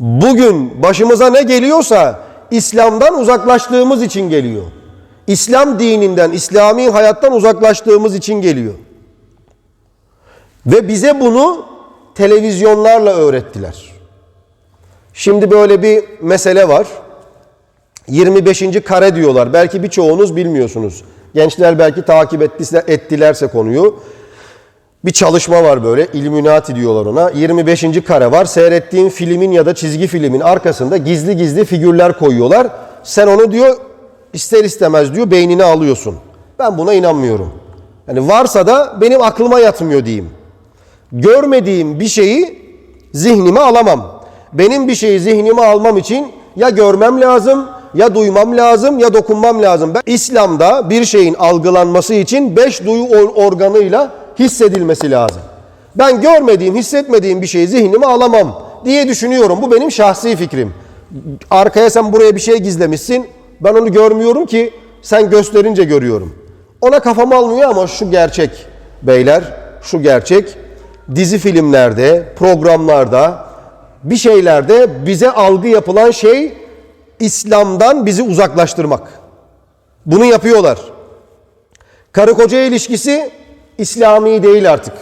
Bugün başımıza ne geliyorsa İslam'dan uzaklaştığımız için geliyor. İslam dininden, İslami hayattan uzaklaştığımız için geliyor. Ve bize bunu televizyonlarla öğrettiler. Şimdi böyle bir mesele var. 25. kare diyorlar. Belki birçoğunuz bilmiyorsunuz. Gençler belki takip ettilerse konuyu. Bir çalışma var böyle. Illuminati diyorlar ona. 25. kare var. Seyrettiğin filmin ya da çizgi filmin arkasında gizli gizli figürler koyuyorlar. Sen onu diyor ister istemez diyor beynine alıyorsun. Ben buna inanmıyorum. Yani varsa da benim aklıma yatmıyor diyeyim. Görmediğim bir şeyi zihnime alamam. Benim bir şeyi zihnime almam için ya görmem lazım, ya duymam lazım, ya dokunmam lazım. Ben İslam'da bir şeyin algılanması için beş duyu or- organıyla hissedilmesi lazım. Ben görmediğim, hissetmediğim bir şeyi zihnime alamam diye düşünüyorum. Bu benim şahsi fikrim. Arkaya sen buraya bir şey gizlemişsin. Ben onu görmüyorum ki sen gösterince görüyorum. Ona kafam almıyor ama şu gerçek beyler, şu gerçek dizi filmlerde, programlarda, bir şeylerde bize algı yapılan şey İslam'dan bizi uzaklaştırmak. Bunu yapıyorlar. Karı koca ilişkisi İslami değil artık.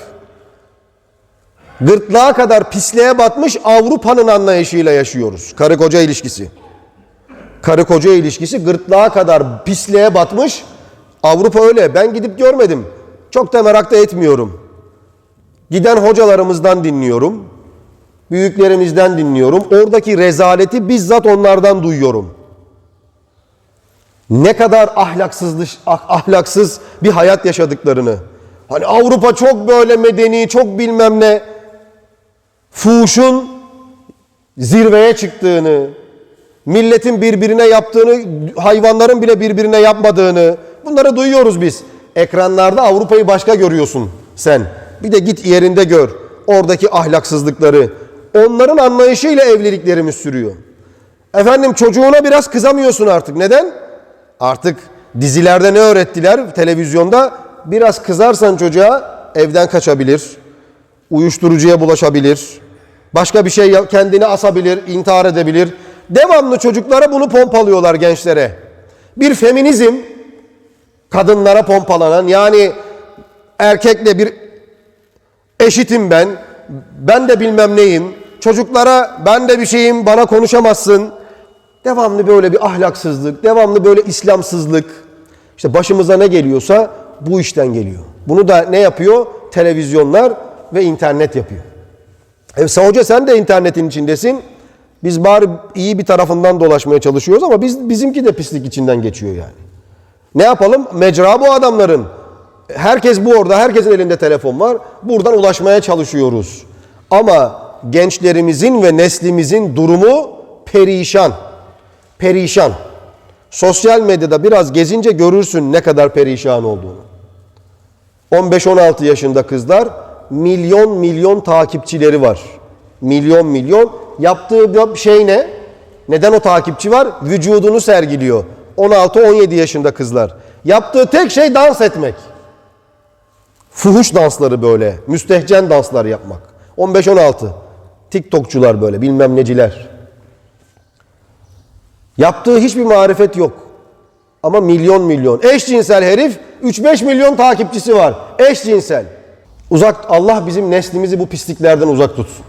Gırtlağa kadar pisliğe batmış Avrupa'nın anlayışıyla yaşıyoruz. Karı koca ilişkisi. Karı koca ilişkisi gırtlağa kadar pisliğe batmış. Avrupa öyle. Ben gidip görmedim. Çok da merak da etmiyorum. Giden hocalarımızdan dinliyorum. Büyüklerimizden dinliyorum. Oradaki rezaleti bizzat onlardan duyuyorum. Ne kadar ahlaksız, ahlaksız bir hayat yaşadıklarını. Hani Avrupa çok böyle medeni, çok bilmem ne. Fuhuşun zirveye çıktığını, milletin birbirine yaptığını, hayvanların bile birbirine yapmadığını bunları duyuyoruz biz. Ekranlarda Avrupa'yı başka görüyorsun sen. Bir de git yerinde gör oradaki ahlaksızlıkları. Onların anlayışıyla evliliklerimiz sürüyor. Efendim çocuğuna biraz kızamıyorsun artık. Neden? Artık dizilerde ne öğrettiler televizyonda? Biraz kızarsan çocuğa evden kaçabilir. Uyuşturucuya bulaşabilir. Başka bir şey kendini asabilir, intihar edebilir. Devamlı çocuklara bunu pompalıyorlar gençlere. Bir feminizm kadınlara pompalanan yani erkekle bir eşitim ben. Ben de bilmem neyim. Çocuklara ben de bir şeyim bana konuşamazsın. Devamlı böyle bir ahlaksızlık, devamlı böyle İslamsızlık. İşte başımıza ne geliyorsa bu işten geliyor. Bunu da ne yapıyor? Televizyonlar ve internet yapıyor. E, hoca sen de internetin içindesin. Biz bari iyi bir tarafından dolaşmaya çalışıyoruz ama biz bizimki de pislik içinden geçiyor yani. Ne yapalım? Mecra bu adamların. Herkes bu orada, herkesin elinde telefon var. Buradan ulaşmaya çalışıyoruz. Ama gençlerimizin ve neslimizin durumu perişan. Perişan. Sosyal medyada biraz gezince görürsün ne kadar perişan olduğunu. 15-16 yaşında kızlar milyon milyon takipçileri var. Milyon milyon. Yaptığı bir şey ne? Neden o takipçi var? Vücudunu sergiliyor. 16-17 yaşında kızlar. Yaptığı tek şey dans etmek. Fuhuş dansları böyle. Müstehcen danslar yapmak. 15-16. TikTokçular böyle bilmem neciler. Yaptığı hiçbir marifet yok. Ama milyon milyon. Eşcinsel herif 3-5 milyon takipçisi var. Eşcinsel. Uzak Allah bizim neslimizi bu pisliklerden uzak tutsun.